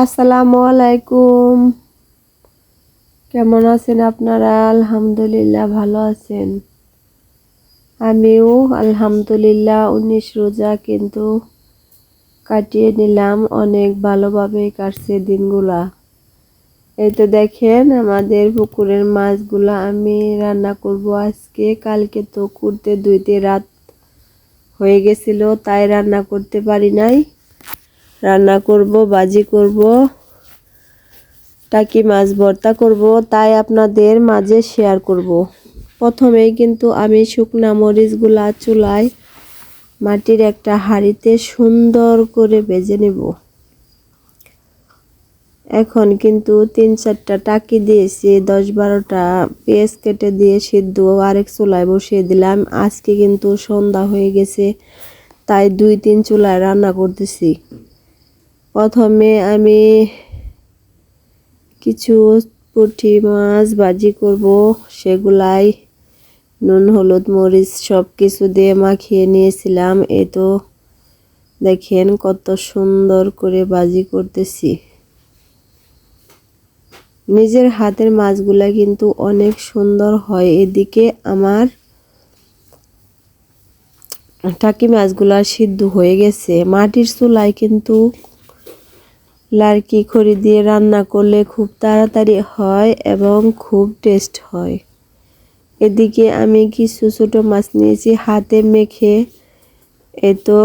আসসালামু আলাইকুম। কেমন আছেন আপনারা? আলহামদুলিল্লাহ ভালো আছেন। আমিও আলহামদুলিল্লাহ উনিশ রোজা কিন্তু কাটিয়ে নিলাম, অনেক ভালোভাবে কাটছে দিনগুলা। এই তো দেখেন আমাদের পুকুরের মাছগুলা আমি রান্না করব আজকে। কালকে তো করতে দুইতে রাত হয়ে গেছিল, তাই রান্না করতে পারি নাই। রান্না করব, বাজি করব, টাকি মাছ ভর্তা করব, তাই আপনাদের মাঝে শেয়ার করব। প্রথমেই কিন্তু আমি শুকনা মরিচগুলা চুলায় মাটির একটা হাঁড়িতে সুন্দর করে বেজে নেব। এখন কিন্তু তিন চারটা টাকি দিয়েছি, দশ বারোটা পেঁয়াজ কেটে দিয়ে সিদ্ধ আরেক চুলায় বসিয়ে দিলাম। আজকে কিন্তু সন্ধ্যা হয়ে গেছে, তাই দুই তিন চুলায় রান্না করতেছি। প্রথমে আমি কিছু পুঁটি মাছ ভাজি করব, সেগুলাই, নুন, হলুদ, মরিচ সব কিছু দিয়ে মাখিয়ে নিয়েছিলাম। এ তো দেখেন কত সুন্দর করে ভাজি করতেছি। নিজের হাতের মাছগুলা কিন্তু অনেক সুন্দর হয়। এদিকে আমার টাকি মাছগুলা সিদ্ধ হয়ে গেছে। মাটির চুলায় কিন্তু লার্কি খড়ি দিয়ে রান্না করলে খুব তাড়াতাড়ি হয় এবং খুব টেস্ট হয়। এদিকে আমি কিছু ছোটো মাছ নিয়েছি, হাতে মেখে এ তো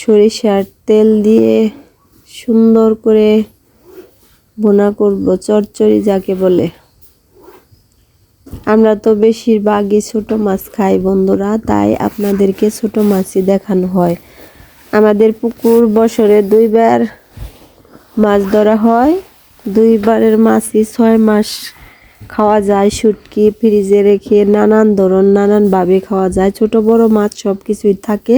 সরিষার তেল দিয়ে সুন্দর করে বোনা করব, চরচড়ি যাকে বলে। আমরা তো বেশিরভাগই ছোট মাছ খাই বন্ধুরা, তাই আপনাদেরকে ছোট মাছই দেখানো হয়। আমাদের পুকুর বছরে দুইবার মাছ ধরা হয়। দুইবারের মাছই ছয় মাস খাওয়া যায় শুটকি ফ্রিজে রেখে নানান ধরন, নানানভাবে খাওয়া যায়। ছোট বড় মাছ সব কিছুই থাকে।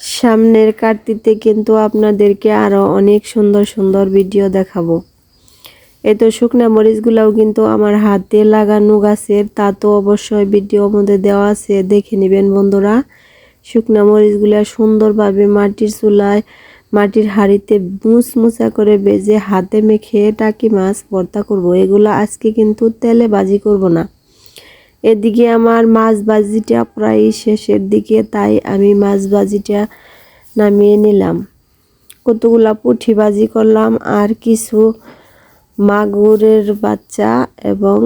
সামনের কার্তিতে কিন্তু আপনাদেরকে আরও অনেক সুন্দর সুন্দর ভিডিও দেখাবো। এ তো শুকনা মরিচগুলাও কিন্তু আমার হাতে লাগানো গাছের, তা তো অবশ্যই ভিডিও মধ্যে দেওয়া আছে, দেখে নেবেন বন্ধুরা। শুকনা মরিচগুলা সুন্দরভাবে মাটির চুলায়, মাটির হাঁড়িতে মুচমুচা করে বেজে হাতে মেখে টাকি মাছ ভর্তা করব। এগুলো আজকে কিন্তু তেলে বাজি করব না। এদিকে আমার মাছ বাজিটা প্রায় শেষের দিকে, তাই আমি মাছ বাজিটা নামিয়ে নিলাম। কতগুলা পুঠি বাজি করলাম আর কিছু মাগুরের বাচ্চা এবং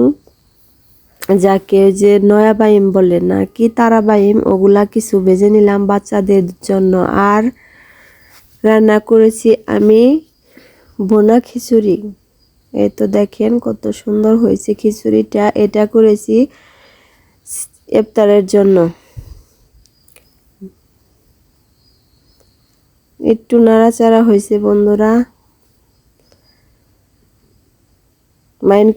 যাকে যে নয়া বাইম বলে না, কি তারা বাইম ওগুলা কিছু ভেজে নিলাম বাচ্চাদের জন্য। আর রান্না করেছি আমি বোনা খিচুড়ি। এই তো দেখেন কত সুন্দর হয়েছে খিচুড়িটা। এটা করেছি ইফতারের জন্য। একটু নাড়াচাড়া হয়েছে বন্ধুরা। মাইন্ড